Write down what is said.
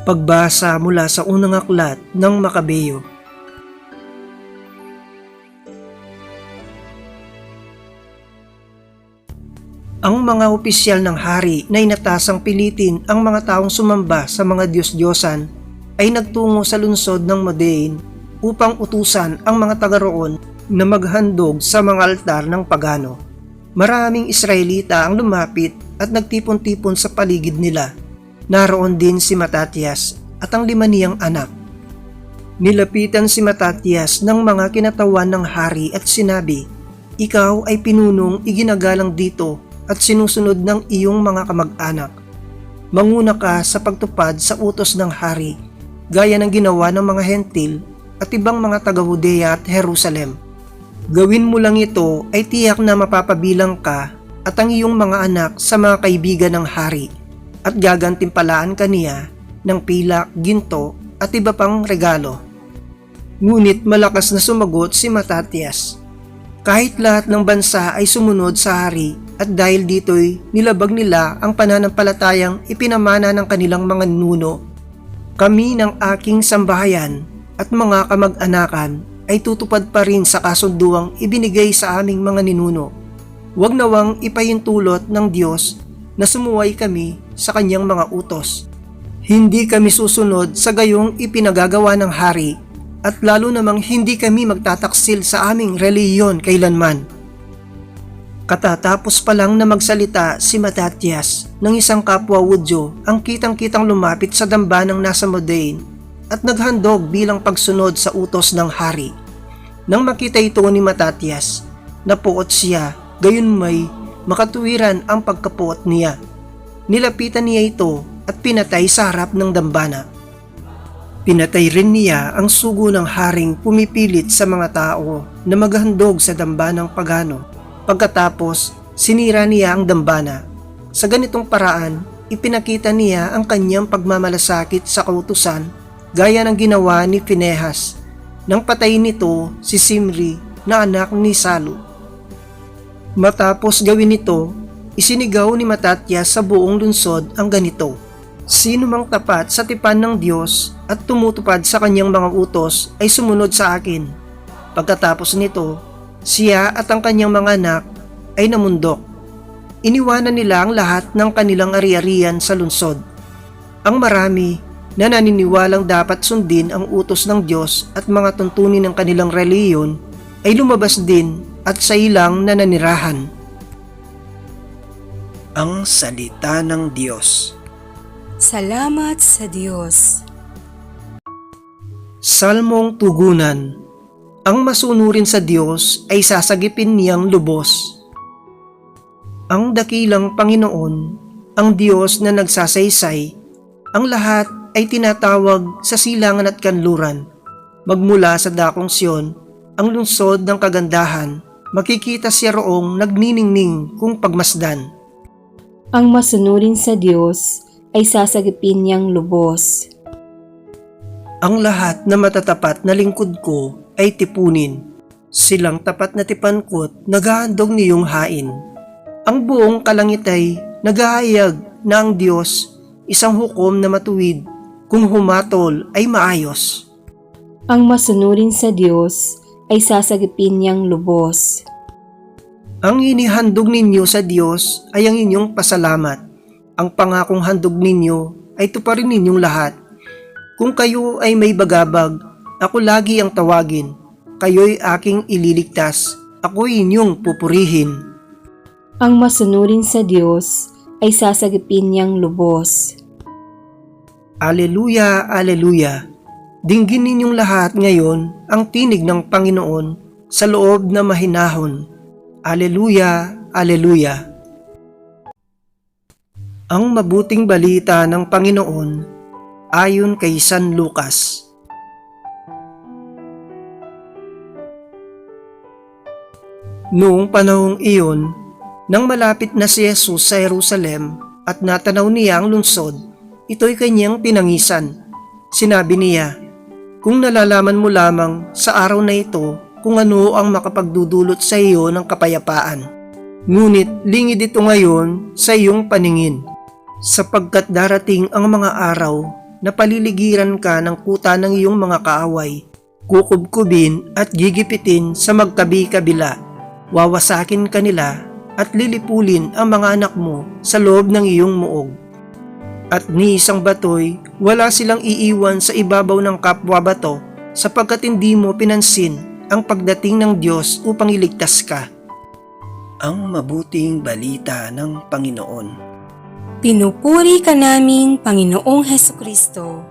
Pagbasa mula sa unang aklat ng Makabeyo. Ang mga opisyal ng hari na inatasang pilitin ang mga taong sumamba sa mga Diyos-Diyosan ay nagtungo sa lungsod ng Modein upang utusan ang mga taga roon na maghandog sa mga altar ng pagano. Maraming Israelita ang lumapit at nagtipon-tipon sa paligid nila. Naroon din si Matatias at ang lima niyang anak. Nilapitan si Matatias ng mga kinatawan ng hari at sinabi, Ikaw ay pinunong iginagalang dito at sinusunod ng iyong mga kamag-anak. Manguna ka sa pagtupad sa utos ng hari, gaya ng ginawa ng mga hentil at ibang mga taga-Judea at Jerusalem. Gawin mo lang ito ay tiyak na mapapabilang ka at ang iyong mga anak sa mga kaibigan ng hari at gagantimpalaan ka niya ng pilak, ginto at iba pang regalo. Ngunit malakas na sumagot si Matatias. Kahit lahat ng bansa ay sumunod sa hari at dahil dito'y nilabag nila ang pananampalatayang ipinamana ng kanilang mga nuno, kami ng aking sambahayan at mga kamag-anakan ay tutupad pa rin sa kasunduang ibinigay sa aming mga ninuno. Huwag nawang ipahintulot ng Diyos na sumuway kami sa kanyang mga utos. Hindi kami susunod sa gayong ipinagagawa ng hari at lalo namang hindi kami magtataksil sa aming reliyon kailanman. Katatapos pa lang na magsalita si Matatias ng isang kapwa Wudyo ang kitang-kitang lumapit sa dambanang nasa Modain at naghandog bilang pagsunod sa utos ng hari. Nang makita ito ni Matatias, napuot siya gayon may makatuwiran ang pagkapuot niya. Nilapitan niya ito at pinatay sa harap ng dambana. Pinatay rin niya ang sugo ng haring pumipilit sa mga tao na maghandog sa dambanang pagano. Pagkatapos, sinira niya ang dambana. Sa ganitong paraan, ipinakita niya ang kanyang pagmamalasakit sa kautusan gaya ng ginawa ni Pinehas nang patayin nito si Simri na anak ni Salu. Matapos gawin ito, isinigaw ni Matatyas sa buong lungsod ang ganito. Sino mang tapat sa tipan ng Diyos at tumutupad sa kanyang mga utos ay sumunod sa akin. Pagkatapos nito, siya at ang kanyang mga anak ay namundok. Iniwanan nila ang lahat ng kanilang ari-arian sa lungsod. Ang marami na naniniwalang dapat sundin ang utos ng Diyos at mga tuntunin ng kanilang reliyon ay lumabas din at sa ilang nananirahan. Ang Salita ng Diyos Salamat sa Diyos. Salmong Tugunan Ang masunurin sa Diyos ay sasagipin niyang lubos. Ang dakilang Panginoon, ang Diyos na nagsasaysay, ang lahat ay tinatawag sa silangan at kanluran. Magmula sa dakong Siyon, ang lungsod ng kagandahan, makikita siya roong nagniningning kung pagmasdan. Ang masunurin sa Diyos ay sasagipin niyang lubos. Ang lahat na matatapat na lingkod ko ay tipunin. Silang tapat na tipankot naghahandog niyong hain. Ang buong kalangit ay naghahayag na ang Diyos isang hukom na matuwid kung humatol ay maayos. Ang masunurin sa Diyos ay sasagipin niyang lubos. Ang inihandog ninyo sa Diyos ay ang inyong pasalamat. Ang pangakong handog ninyo ay tuparin ninyong lahat. Kung kayo ay may bagabag, ako lagi ang tawagin. Kayo'y aking ililigtas. Ako'y inyong pupurihin. Ang masunurin sa Diyos ay sasagipin niyang lubos. Aleluya, aleluya. Dinggin ninyong lahat ngayon ang tinig ng Panginoon sa loob na mahinahon. Aleluya, aleluya. Ang mabuting balita ng Panginoon ayon kay San Lucas. Noong panahong iyon, nang malapit na si Jesus sa Jerusalem at natanaw niya ang lungsod, ito'y kanyang pinangisan. Sinabi niya, Kung nalalaman mo lamang sa araw na ito kung ano ang makapagdudulot sa iyo ng kapayapaan. Ngunit lingid ito ngayon sa iyong paningin, sapagkat darating ang mga araw na paliligiran ka ng kuta ng iyong mga kaaway, kukubkubin at gigipitin sa magkabi-kabila. Wawasakin ka nila at lilipulin ang mga anak mo sa loob ng iyong muog. At ni isang batoy, wala silang iiwan sa ibabaw ng kapwa bato sapagkat hindi mo pinansin ang pagdating ng Diyos upang iligtas ka. Ang mabuting balita ng Panginoon. Pinupuri ka namin, Panginoong Heso Kristo.